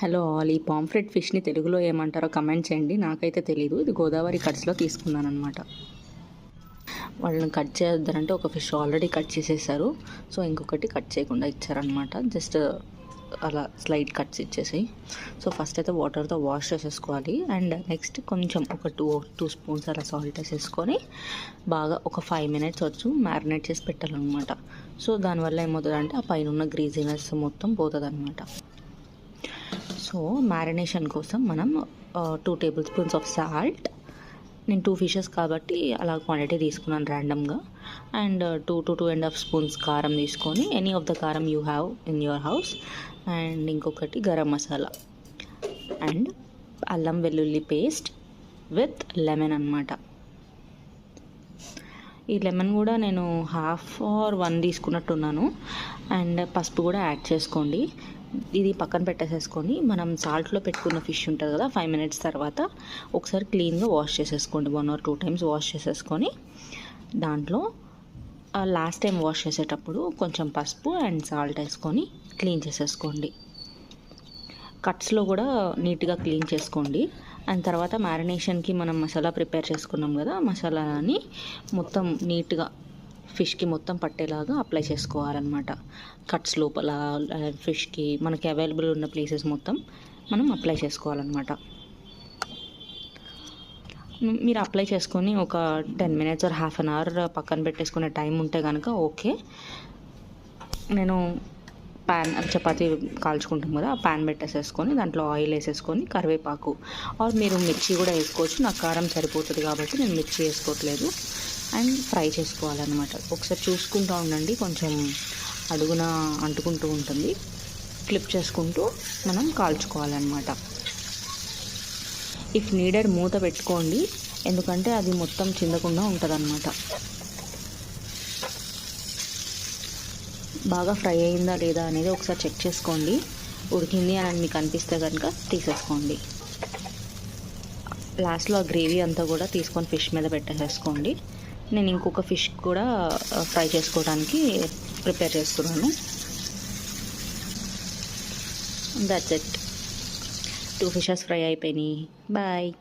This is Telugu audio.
హలో ఆల్ ఈ పాంఫ్రెట్ ఫిష్ని తెలుగులో ఏమంటారో కమెంట్ చేయండి. నాకైతే తెలియదు ఇది గోదావరి కట్స్లో తీసుకున్నాను అనమాట వాళ్ళని కట్ చేద్దారంటే ఒక ఫిష్ ఆల్రెడీ కట్ చేసేసారు. సో ఇంకొకటి కట్ చేయకుండా ఇచ్చారనమాట జస్ట్ అలా స్లైడ్ కట్స్ ఇచ్చేసి సో ఫస్ట్ అయితే వాటర్తో వాష్ చేసేసుకోవాలి. అండ్ నెక్స్ట్ కొంచెం ఒక టూ టూ స్పూన్స్ అలా సాల్ట్ వేసేసుకొని బాగా ఒక ఫైవ్ మినిట్స్ వచ్చు మ్యారినేట్ చేసి పెట్టాలన్నమాట. సో దానివల్ల ఏమవుతుందంటే ఆ పైన ఉన్న గ్రీజీనెస్ మొత్తం పోతుంది అనమాట సో మ్యారినేషన్ కోసం మనం two table spoons of salt నేను టూ ఫిషెస్ కాబట్టి అలా క్వాంటిటీ తీసుకున్నాను ర్యాండమ్గా and two to two and half spoons కారం తీసుకొని ఎనీ ఆఫ్ ద కారం you have in your house and ఇంకొకటి గరం మసాలా. అండ్ అల్లం వెల్లుల్లి పేస్ట్ విత్ లెమన్ అనమాట ఈ లెమన్ కూడా నేను హాఫ్ ఆర్ వన్ తీసుకున్నట్టున్నాను. అండ్ పసుపు కూడా యాడ్ చేసుకోండి. ఇది పక్కన పెట్టేసేసుకొని మనం సాల్ట్లో పెట్టుకున్న ఫిష్ ఉంటుంది కదా ఫైవ్ మినిట్స్ తర్వాత ఒకసారి క్లీన్గా వాష్ చేసేసుకోండి. One or two times wash చేసేసుకొని దాంట్లో లాస్ట్ టైం వాష్ చేసేటప్పుడు కొంచెం పసుపు అండ్ సాల్ట్ వేసుకొని క్లీన్ చేసేసుకోండి. కట్స్లో కూడా నీట్గా క్లీన్ చేసుకోండి. అండ్ తర్వాత మ్యారినేషన్కి మనం మసాలా ప్రిపేర్ చేసుకున్నాం కదా మసాలాని మొత్తం నీట్గా ఫిష్కి మొత్తం పట్టేలాగా అప్లై చేసుకోవాలన్నమాట. కట్స్ లోపల ఫిష్కి మనకి అవైలబుల్ ఉన్న ప్లేసెస్ మొత్తం మనం అప్లై చేసుకోవాలన్నమాట. మీరు అప్లై చేసుకొని ఒక ten minutes or half an hour పక్కన పెట్టేసుకునే టైం ఉంటే కనుక ఓకే. నేను ప్యాన్ చపాతీ కాల్చుకుంటాం కదా ఆ ప్యాన్ పెట్టేసేసుకొని దాంట్లో ఆయిల్ వేసేసుకొని కరివేపాకు. ఆర్ మీరు మిర్చి కూడా వేసుకోవచ్చు నాకు కారం సరిపోతుంది కాబట్టి నేను మిర్చి వేసుకోవట్లేదు. అండ్ ఫ్రై చేసుకోవాలన్నమాట. ఒకసారి చూసుకుంటూ ఉండండి కొంచెం అడుగున అంటుకుంటూ ఉంటుంది. క్లిప్ చేసుకుంటూ మనం కాల్చుకోవాలన్నమాట. ఇఫ్ నీడెడ్ మూత పెట్టుకోండి ఎందుకంటే అది మొత్తం చిందకుండా ఉంటుందన్నమాట. బాగా ఫ్రై అయిందా లేదా అనేది ఒకసారి చెక్ చేసుకోండి. ఉడికింది అని మీకు అనిపిస్తే కనుక తీసేసుకోండి. లాస్ట్లో ఆ గ్రేవీ అంతా కూడా తీసుకొని ఫిష్ మీద పెట్టేసేసుకోండి. నేను ఇంకొక ఫిష్ కూడా ఫ్రై చేసుకోవడానికి ప్రిపేర్ చేస్తున్నాను. That's it two fishes fry అయిపోయినాయి. బాయ్